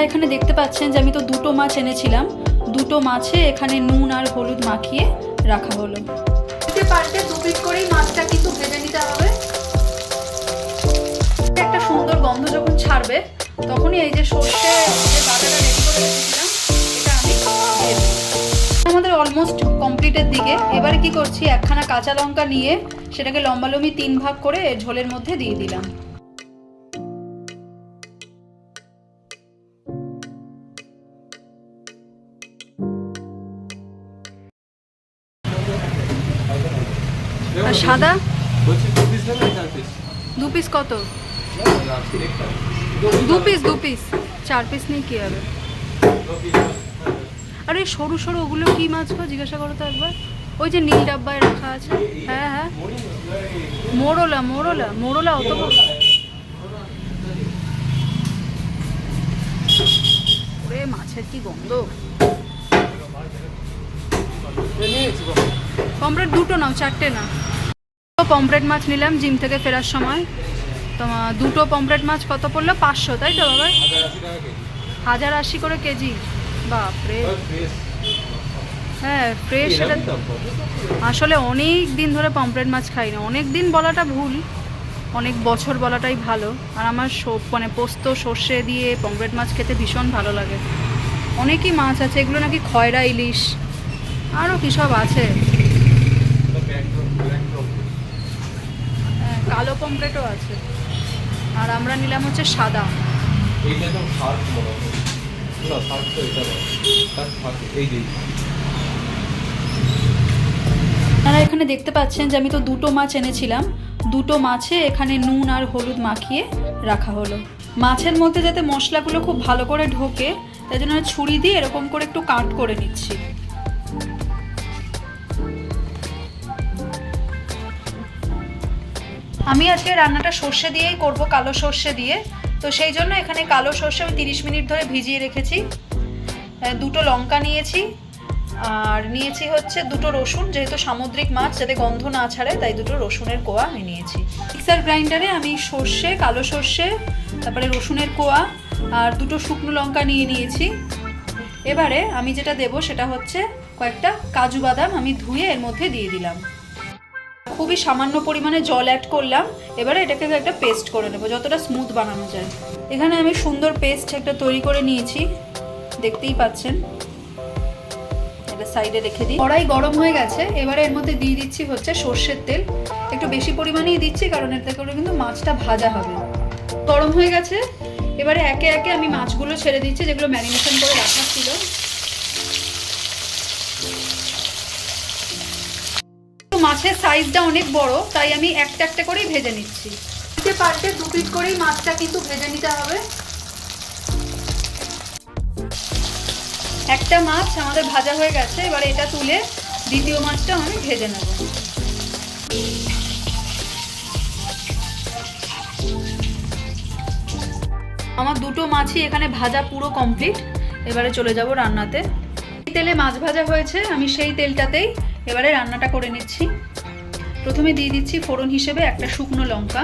আপনারা এখানে দেখতে পাচ্ছেন যে আমি তো দুটো মাছ এনেছিলাম। দুটো মাছে এখানে নুন আর হলুদ মাখিয়ে রাখা হলো। পারতে দু করেই মাছটা কিন্তু ভেজে নিতে হবে। একটা সুন্দর গন্ধ যখন ছাড়বে, তখনই এই যে সর্ষে যে রেডি করে রেখেছিলাম, এটা আমি আমাদের অলমোস্ট কমপ্লিটের দিকে। এবারে কি করছি? একখানা কাঁচা লঙ্কা নিয়ে সেটাকে লম্বালম্বি তিন ভাগ করে ঝোলের মধ্যে দিয়ে দিলাম। আর সাদা? দু পিস কত? দু পিস দু পিস চার পিস নিয়ে কি হবে? আর এই সরু সরু ওগুলো কি মাছ গো? জিজ্ঞাসা করো তো একবার। ওই যে নীল ডাব্বায় রাখা আছে। হ্যাঁ হ্যাঁ। মোরলা মোরলা মোরলা অত ওরে মাছের কি গন্ধ। পমপ্লেট দুটো নাও, চারটে না পমপ্লেট মাছ নিলাম জিম থেকে ফেরার সময়। তোমার দুটো পমপ্লেট মাছ কত পড়ল? পাঁচশো, তাই তো বাবা? হাজার আশি করে কেজি। বাপরে। হ্যাঁ ফ্রেশ এটা আসলে অনেক দিন ধরে পমপ্লেট মাছ খাই না। অনেক দিন বলাটা ভুল। অনেক বছর বলাটাই ভালো। আর আমার মানে পোস্ত, সর্ষে দিয়ে পমপ্লেট মাছ খেতে ভীষণ ভালো লাগে। অনেকই মাছ আছে, এগুলো নাকি খয়রা ইলিশ। আরও কী সব আছে হ্যাঁ, কালো পমপ্লেটও আছে। আর আমরা নিলাম হচ্ছে সাদা। এইটা তো শার্ট মনে হয়। না শার্ট তো এটা নয় শার্ট এই যে। আপনারা এখানে দেখতে পাচ্ছেন যে আমি তো দুটো মাছ এনেছিলাম। দুটো মাছে এখানে নুন আর হলুদ মাখিয়ে রাখা হলো। মাছের মধ্যে যাতে মশলাগুলো খুব ভালো করে ঢোকে তাই জন্য ছুরি দিয়ে এরকম করে একটু কাট করে নিচ্ছি। আমি আজকে রান্নাটা সর্ষে দিয়েই করব, কালো সর্ষে দিয়ে। তো সেই জন্য এখানে কালো সর্ষে আমি তিরিশ মিনিট ধরে ভিজিয়ে রেখেছি। দুটো লঙ্কা নিয়েছি, আর নিয়েছি হচ্ছে দুটো রসুন, যেহেতু সামুদ্রিক মাছ, যাতে গন্ধ না ছাড়ে, তাই দুটো রসুনের কোয়া আমি নিয়েছি। মিক্সার গ্রাইন্ডারে আমি সর্ষে, কালো সর্ষে, তারপরে রসুনের কোয়া, আর দুটো শুকনো লঙ্কা নিয়ে নিয়েছি। এবারে আমি যেটা দেব সেটা হচ্ছে কয়েকটা কাজু বাদাম আমি ধুয়ে এর মধ্যে দিয়ে দিলাম। খুবই সামান্য পরিমাণে জল অ্যাড করলাম। এবারে এটাকে একটা পেস্ট করে নেব, যতটা স্মুথ বানানো যায়। এখানে আমি সুন্দর পেস্ট একটা তৈরি করে নিয়েছি, দেখতেই পাচ্ছেন। এটা সাইডে রেখে দিই। কড়াই গরম হয়ে গেছে, এবারে এর মধ্যে দিয়ে দিচ্ছি হচ্ছে সর্ষের তেল। একটু বেশি পরিমাণেই দিচ্ছি, কারণ এতে করে কিন্তু মাছটা ভাজা হবে। গরম হয়ে গেছে, এবারে একে একে আমি মাছগুলো ছেড়ে দিচ্ছি, যেগুলো ম্যারিনেশন করে রাখা ছিল। মাছের সাইজটা অনেক বড় তাই আমি একটা একটা করেই ভেজে নিচ্ছি। দিতে পারতে দু পিট করেই মাছটা কিন্তু ভেজে নিতে হবে। একটা মাছ আমাদের ভাজা হয়ে গেছে এবার এটা তুলে দ্বিতীয় মাছটা আমি ভেজে নেব। আমার দুটো মাছই এখানে ভাজা পুরো কমপ্লিট এবারে চলে যাব রান্নাতে। এই তেলে মাছ ভাজা হয়েছে আমি সেই তেলটাতেই এবারে রান্নাটা করে নিচ্ছি। প্রথমে দিয়ে দিচ্ছি ফোড়ন হিসেবে একটা শুকনো লঙ্কা।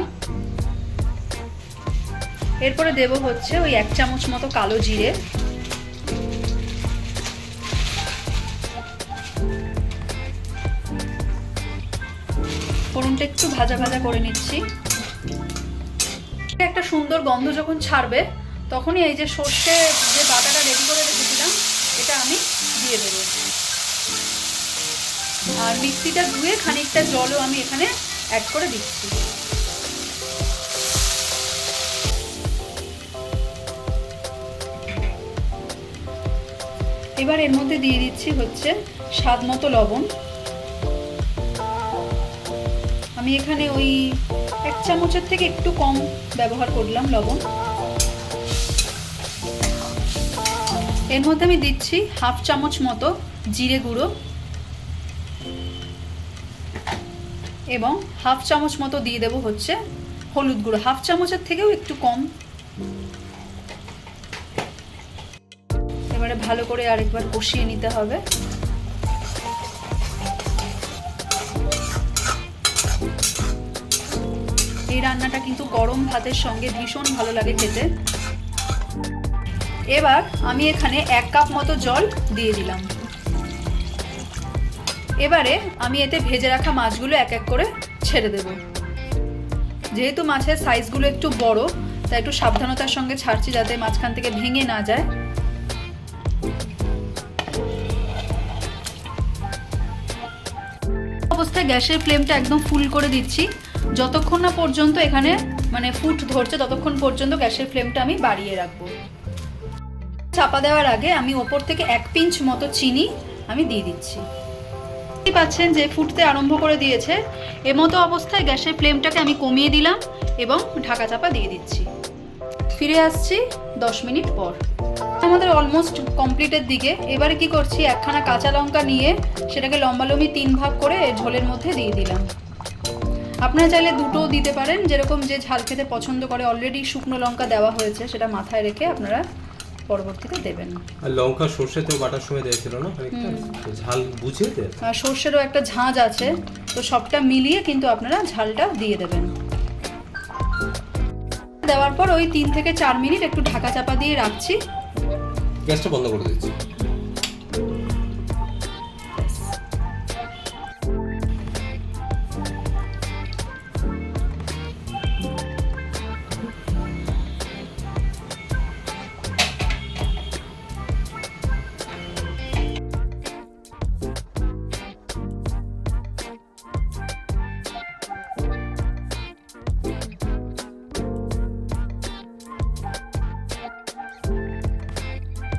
এরপরে দেব হচ্ছে ওই এক চামচ মতো কালো জিরে। ফোড়নটা একটু ভাজা ভাজা করে নিচ্ছি। একটা সুন্দর গন্ধ যখন ছাড়বে, তখনই এই যে সর্ষে যে বাটাটা রেডি করে রেখেছিলাম, এটা আমি দিয়ে দেবো। আর মিক্সিটা ধুয়ে খানিকটা জলও আমি এখানে অ্যাড করে দিচ্ছি। এবার এর মধ্যে দিয়ে দিচ্ছি হচ্ছে স্বাদ মতো লবণ। আমি এখানে ওই এক চামচের থেকে একটু কম ব্যবহার করলাম লবণ। এর মধ্যে আমি দিচ্ছি হাফ চামচ মতো জিরে গুঁড়ো। এবং হাফ চামচ মতো দিয়ে দেবো হচ্ছে হলুদ গুঁড়ো। হাফ চামচের থেকেও একটু কম। এবারে ভালো করে আরেকবার কষিয়ে নিতে হবে। এই রান্নাটা কিন্তু গরম ভাতের সঙ্গে ভীষণ ভালো লাগে খেতে। এবার আমি এখানে এক কাপ মতো জল দিয়ে দিলাম। এবারে আমি এতে ভেজে রাখা মাছগুলো এক এক করে ছেড়ে দেব। যেহেতু মাছের সাইজগুলো একটু বড়, তাই একটু সাবধানতার সঙ্গে ছাড়ছি যাতে মাঝখান থেকে ভেঙে না যায়। অবস্থায় গ্যাসের ফ্লেমটা একদম ফুল করে দিচ্ছি। যতক্ষণ না পর্যন্ত এখানে মানে ফুট ধরছে, ততক্ষণ পর্যন্ত গ্যাসের ফ্লেমটা আমি বাড়িয়ে রাখব। চাপা দেওয়ার আগে আমি ওপর থেকে এক পিঞ্চ মতো চিনি আমি দিয়ে দিচ্ছি। পাচ্ছেন যে ফুটতে আরম্ভ করে দিয়েছে। এমতো অবস্থায় গ্যাসের ফ্লেমটাকে আমি কমিয়ে দিলাম এবং ঢাকা চাপা দিয়ে দিচ্ছি। ফিরে আসছি দশ মিনিট পর। আমাদের অলমোস্ট কমপ্লিটের দিকে। এবারে কি করছি? একখানা কাঁচা লঙ্কা নিয়ে সেটাকে লম্বালম্বি তিন ভাগ করে ঝোলের মধ্যে দিয়ে দিলাম। আপনারা চাইলে দুটোও দিতে পারেন। যেরকম যে ঝাল খেতে পছন্দ করে। অলরেডি শুকনো লঙ্কা দেওয়া হয়েছে, সেটা মাথায় রেখে আপনারা পরবর্তীতে দেবেন। আর লঙ্কা সর্ষে তো বাটার সময় দিয়েছিল না? একটা ঝাল বুঝে দেন আর সর্ষেরও একটা ঝাঁজ আছে তো সবটা মিলিয়ে কিন্তু আপনারা ঝালটা দিয়ে দেবেন। দেওয়ার পর ওই তিন থেকে চার মিনিট একটু ঢাকা চাপা দিয়ে রাখছি। গ্যাসটা বন্ধ করে দিচ্ছি।